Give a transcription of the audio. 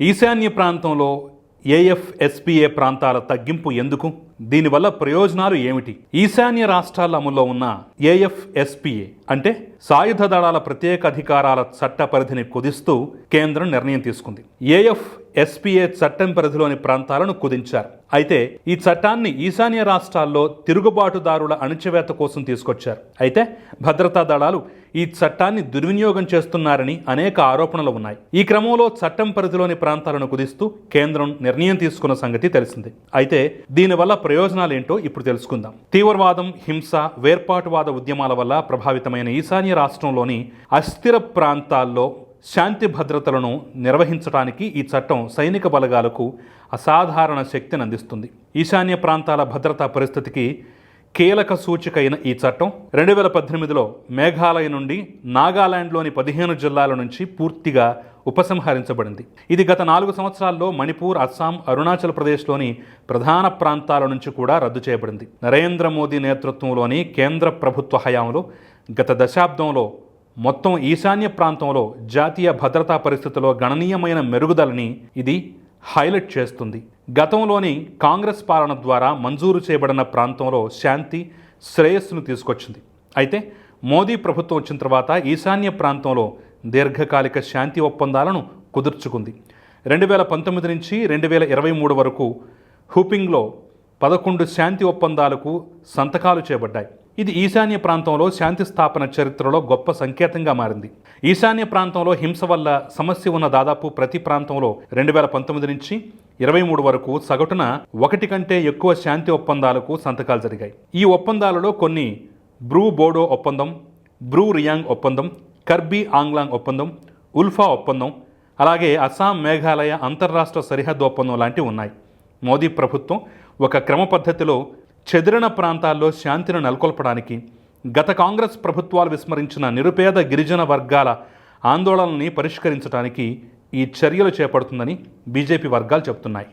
ఈశాన్య ప్రాంతంలో ఏఎఫ్ఎస్పిఏ ప్రాంతాల తగ్గింపు ఎందుకు? దీనివల్ల ప్రయోజనాలు ఏమిటి? ఈశాన్య రాష్ట్రాల అమల్లో ఉన్న ఏఎఫ్ఎస్పిఏ అంటే సాయుధ దళాల ప్రత్యేక అధికారాల చట్ట పరిధిని కుదిస్తూ కేంద్రం నిర్ణయం తీసుకుంది. ఏఎఫ్ ఎస్పీఏ చట్టం పరిధిలోని ప్రాంతాలను కుదించారు. అయితే ఈ చట్టాన్ని ఈశాన్య రాష్ట్రాల్లో తిరుగుబాటుదారుల అణచివేత కోసం తీసుకొచ్చారు. అయితే భద్రతా దళాలు ఈ చట్టాన్ని దుర్వినియోగం చేస్తున్నారని అనేక ఆరోపణలు ఉన్నాయి. ఈ క్రమంలో చట్టం పరిధిలోని ప్రాంతాలను కుదిస్తూ కేంద్రం నిర్ణయం తీసుకున్న సంగతి తెలిసింది. అయితే దీనివల్ల ప్రయోజనాలు ఏంటో ఇప్పుడు తెలుసుకుందాం. తీవ్రవాదం హింస వేర్పాటువాద ఉద్యమాల వల్ల ప్రభావితమైన ఈశాన్య రాష్ట్రంలోని అస్థిర ప్రాంతాల్లో శాంతి భద్రతలను నిర్వహించడానికి ఈ చట్టం సైనిక బలగాలకు అసాధారణ శక్తిని అందిస్తుంది. ఈశాన్య ప్రాంతాల భద్రతా పరిస్థితికి కీలక సూచిక అయిన ఈ చట్టం రెండు వేల పద్దెనిమిదిలో మేఘాలయ నుండి నాగాలాండ్లోని పదిహేను జిల్లాల నుంచి పూర్తిగా ఉపసంహరించబడింది. ఇది గత నాలుగు సంవత్సరాల్లో మణిపూర్ అస్సాం అరుణాచల్ ప్రదేశ్లోని ప్రధాన ప్రాంతాల నుంచి కూడా రద్దు చేయబడింది. నరేంద్ర మోదీ నేతృత్వంలోని కేంద్ర ప్రభుత్వ హయాంలో గత దశాబ్దంలో మొత్తం ఈశాన్య ప్రాంతంలో జాతీయ భద్రతా పరిస్థితిలో గణనీయమైన మెరుగుదలని ఇది హైలైట్ చేస్తుంది. గతంలోని కాంగ్రెస్ పాలన ద్వారా మంజూరు చేయబడిన ప్రాంతంలో శాంతి శ్రేయస్సును తీసుకొచ్చింది. అయితే మోదీ ప్రభుత్వం వచ్చిన తర్వాత ఈశాన్య ప్రాంతంలో దీర్ఘకాలిక శాంతి ఒప్పందాలను కుదుర్చుకుంది. రెండు వేల పంతొమ్మిది నుంచి రెండు వేల ఇరవై మూడు వరకు హూపింగ్లో పదకొండు శాంతి ఒప్పందాలకు సంతకాలు చేపడ్డాయి. ఇది ఈశాన్య ప్రాంతంలో శాంతి స్థాపన చరిత్రలో గొప్ప సంకేతంగా మారింది. ఈశాన్య ప్రాంతంలో హింస వల్ల సమస్య ఉన్న దాదాపు ప్రతి ప్రాంతంలో రెండు వేల పంతొమ్మిది నుంచి ఇరవై మూడు వరకు సగటున ఒకటి కంటే ఎక్కువ శాంతి ఒప్పందాలకు సంతకాలు జరిగాయి. ఈ ఒప్పందాలలో కొన్ని బ్రూ బోడో ఒప్పందం బ్రూ రియాంగ్ ఒప్పందం కర్బీ ఆంగ్లాంగ్ ఒప్పందం ఉల్ఫా ఒప్పందం అలాగే అస్సాం మేఘాలయ అంతర్రాష్ట్ర సరిహద్దు ఒప్పందం లాంటివి ఉన్నాయి. మోదీ ప్రభుత్వం ఒక క్రమ పద్ధతిలో చెదిరిన ప్రాంతాల్లో శాంతిని నెలకొల్పడానికి గత కాంగ్రెస్ ప్రభుత్వాలు విస్మరించిన నిరుపేద గిరిజన వర్గాల ఆందోళనల్ని పరిష్కరించడానికి ఈ చర్యలు చేపడుతుందని బీజేపీ వర్గాలు చెబుతున్నాయి.